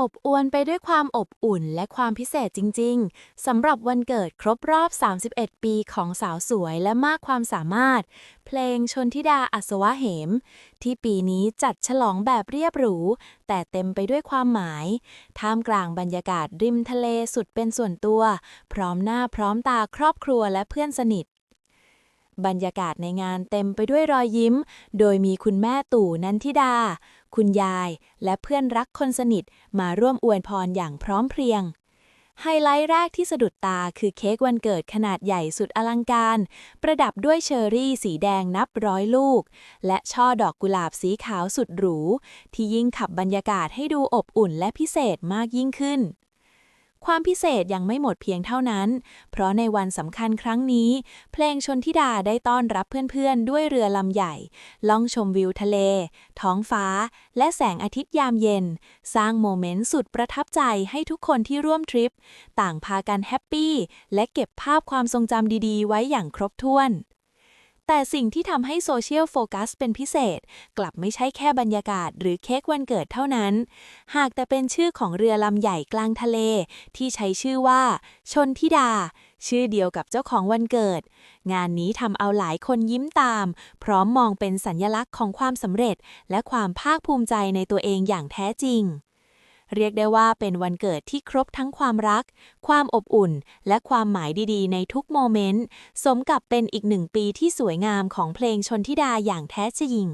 อบอวลไปด้วยความอบอุ่นและความพิเศษจริง ๆ สำหรับวันเกิดครบรอบ 31 ปีของสาวสวยและมากความสามารถ เพลงชนทิดาอัศวะเหม ที่ปีนี้จัดฉลองแบบเรียบหรู แต่เต็มไปด้วยความหมาย ท่ามกลางบรรยากาศริมทะเลสุดเป็นส่วนตัว พร้อมหน้าพร้อมตาครอบครัวและเพื่อนสนิท บรรยากาศในงานเต็มไปด้วยรอยยิ้ม โดยมีคุณแม่ตู่นันทิดา คุณยาย และเพื่อนรักคนสนิทมาร่วมอวยพรอย่างพร้อมเพรียง ไฮไลท์แรกที่สะดุดตาคือเค้กวันเกิดขนาดใหญ่สุดอลังการ ประดับด้วยเชอร์รี่สีแดงนับร้อยลูก และช่อดอกกุหลาบสีขาวสุดหรู ที่ยิ่งขับบรรยากาศให้ดูอบอุ่นและพิเศษมากยิ่งขึ้น ความพิเศษยังไม่หมดเพียงเท่านั้น เพราะในวันสำคัญครั้งนี้ เพลงชนทิดาได้ต้อนรับเพื่อนๆ ด้วยเรือลำใหญ่ ล่องชมวิวทะเล ท้องฟ้า และแสงอาทิตย์ยามเย็น สร้างโมเมนต์สุดประทับใจให้ทุกคนที่ร่วมทริป ต่างพากันแฮปปี้และเก็บภาพความทรงจำดีๆ ไว้อย่างครบถ้วน แต่สิ่งที่ทำให้โซเชียลโฟกัสเป็นพิเศษ กลับไม่ใช่แค่บรรยากาศหรือเค้กวันเกิดเท่านั้น หากแต่เป็นชื่อของเรือลำใหญ่กลางทะเล ที่ใช้ชื่อว่า ชนทิดา ชื่อเดียวกับเจ้าของวันเกิด งานนี้ทำเอาหลายคนยิ้มตาม พร้อมมองเป็นสัญลักษณ์ของความสำเร็จ และความภาคภูมิใจในตัวเองอย่างแท้จริง เรียกได้ว่าเป็นวันเกิดที่ครบทั้งความรัก ความอบอุ่น และความหมายดีๆ ในทุกโมเมนต์ สมกับเป็นอีกหนึ่งปีที่สวยงามของเพลงชนทิดาอย่างแท้จริง